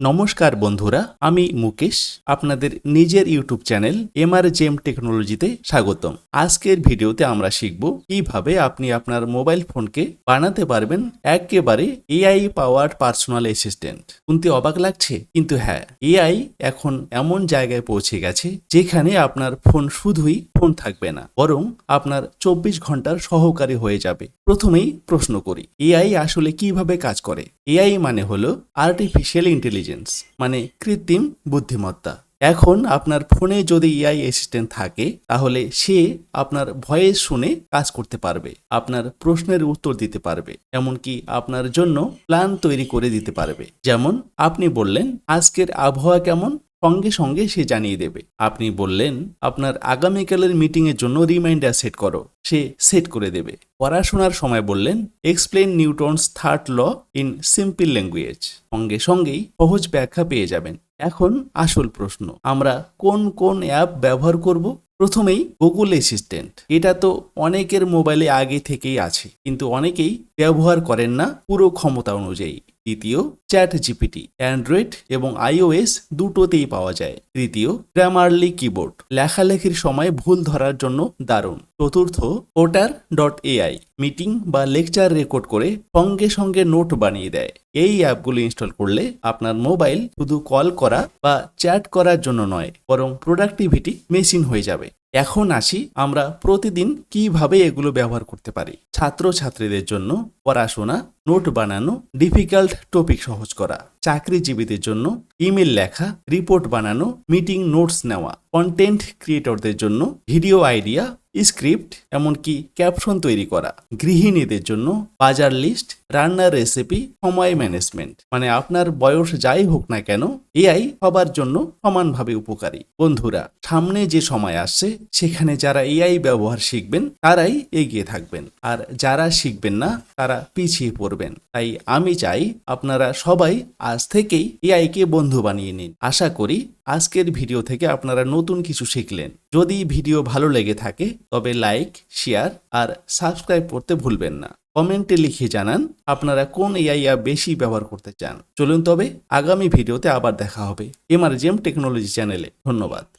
নমস্কার বন্ধুরা, আমি মুকেশ, আপনাদের নিজের ইউটিউব চ্যানেল এমআরজেম টেকনোলজিতে স্বাগতম। আজকের ভিডিওতে আমরা শিখব কীভাবে আপনি আপনার মোবাইল ফোনকে বানাতে পারবেন একেবারে এআই পাওয়ার পার্সোনাল অ্যাসিস্ট্যান্ট। শুনতে অবাক লাগছে? কিন্তু হ্যাঁ এআই এখন এমন জায়গায় পৌঁছে গেছে যেখানে আপনার ফোন শুধুই ফোন থাকবে না, বরং আপনার চব্বিশ ঘণ্টার সহকারী হয়ে যাবে। প্রথমেই প্রশ্ন করি, এআই আসলে কীভাবে কাজ করে? এআই মানে হলো আর্টিফিশিয়াল ইন্টেলিজেন্স মানে কৃত্রিম বুদ্ধিমত্তা। এখন আপনার ফোনে যদি এআই অ্যাসিস্ট্যান্ট থাকে, তাহলে সে আপনার ভয়েস শুনে কাজ করতে পারবে, আপনার প্রশ্নের উত্তর দিতে পারবে, এমনকি আপনার জন্য প্ল্যান তৈরি করে দিতে পারবে। যেমন আপনি বললেন, আজকের আবহাওয়া কেমন? সঙ্গে সঙ্গে সে জানিয়ে দেবে। আপনি বললেন, আপনার আগামীকালের মিটিংয়ের জন্য রিমাইন্ডার সেট করো। সে সেট করে দেবে। পড়াশোনার সময় বললেন explain Newton's third law in simple language সঙ্গে সঙ্গেই সহজ ব্যাখ্যা পেয়ে যাবেন। এখন আসল প্রশ্ন, আমরা কোন কোন অ্যাপ ব্যবহার করব? প্রথমেই গুগল অ্যাসিস্ট্যান্ট এটা তো অনেকের মোবাইলে আগে থেকেই আছে, কিন্তু অনেকেই ব্যবহার করেন না পুরো ক্ষমতা অনুযায়ী। দ্বিতীয় চ্যাট জিপিটি অ্যান্ড্রয়েড এবং আইওএস দুটোতেই পাওয়া যায়। তৃতীয় গ্রামারলি কিবোর্ড লেখালেখির সময় ভুল ধরার জন্য দারুণ। চতুর্থ ওটার ডট এআই মিটিং বা লেকচার রেকর্ড করে সঙ্গে সঙ্গে নোট বানিয়ে দেয়। এই অ্যাপগুলো ইনস্টল করলে আপনার মোবাইল শুধু কল করা বা চ্যাট করার জন্য নয়, বরং প্রোডাক্টিভিটি মেশিন হয়ে যাবে। এখন আসি আমরা প্রতিদিন কীভাবে এগুলো ব্যবহার করতে পারি। ছাত্রছাত্রীদের জন্য পড়াশোনা, নোট বানানো ডিফিকাল্ট টপিক সহজ করা। চাকরিজীবীদের জন্য ইমেল লেখা, রিপোর্ট বানানো, মিটিং নোটস নেওয়া কন্টেন্ট ক্রিয়েটরদের জন্য ভিডিও আইডিয়া স্ক্রিপ্ট এমনকি ক্যাপশন তৈরি করা। গৃহিণীদের জন্য বাজার লিস্ট রান্নার রেসিপি সময় ম্যানেজমেন্ট মানে আপনার বয়স যাই হোক না কেন, এআই সবার জন্য সমানভাবে উপকারী। বন্ধুরা, সামনে যে সময় আসছে, সেখানে যারা এআই ব্যবহার শিখবেন, তারাই এগিয়ে থাকবেন। আর যারা শিখবেন না, তারা পিছিয়ে পড়বেন। তাই আমি চাই আপনারা সবাই আজ থেকেই এআই কে বন্ধু বানিয়ে নিন। আশা করি আজকের ভিডিও থেকে আপনারা নতুন কিছু শিখলেন। যদি ভিডিও ভালো লেগে থাকে, তবে লাইক, শেয়ার আর সাবস্ক্রাইব করতে ভুলবেন না। কমেন্টে লিখে জানান আপনারা কোন এআই বেশি ব্যবহার করতে চান। চলুন তবে আগামী ভিডিওতে আবার দেখা হবে। এমআরজেম টেকনোলজি চ্যানেলে। ধন্যবাদ।